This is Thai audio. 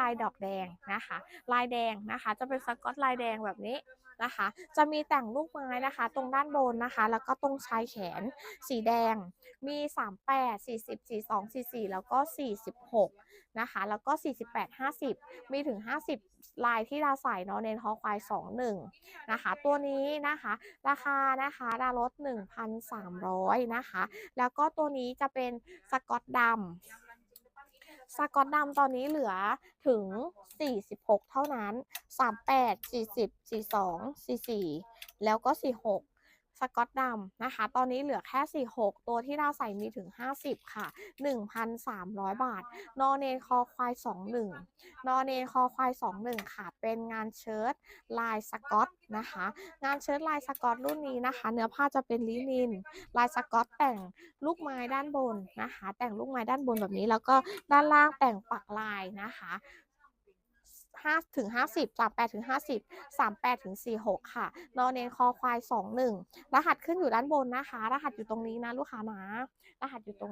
ลายดอกแดงนะคะ ลายแดงนะคะ จะเป็นสกอตลายแดงแบบนี้นะคะ จะมีแต่งลูกไม้นะคะ ตรงด้านบนนะคะ แล้วก็ตรงชายแขนสีแดง มี 38 40 42 44 แล้วก็ 46 นะคะ แล้วก็ 48 50 มีถึง 50 ลายที่ดาใส่เนาะเน้นคอควาย 21 นะคะ ตัวนี้นะคะ ราคานะคะดาลด 1,300 นะคะ แล้วก็ตัวนี้จะเป็นสกอตดำ สกอตดำตอนนี้เหลือถึง 46 เท่านั้น 38 40 42 44 แล้วก็ 46 สกอตดำนะคะ ตอนนี้เหลือแค่ 46 ตัวที่เราใส่มีถึง 50 ค่ะ 1,300 บาท นอเนนคอควาย 21 นอเนนคอควาย 21 ค่ะ เป็นงานเชิ้ตลายสกอตนะคะ งานเชิ้ตลายสกอตรุ่นนี้นะคะ เนื้อผ้าจะเป็นลินิน ลายสกอตแต่งลูกไม้ด้านบนนะคะ แต่งลูกไม้ด้านบนแบบนี้ แล้วก็ด้านล่างแต่งปักลายนะคะ 5ถึง50 38ถึง50 38ถึง46 ค่ะ นอเนนคอควาย 21 รหัสขึ้นอยู่ด้านบนนะคะ รหัสอยู่ตรงนี้นะลูกค้านะ รหัสอยู่ตรง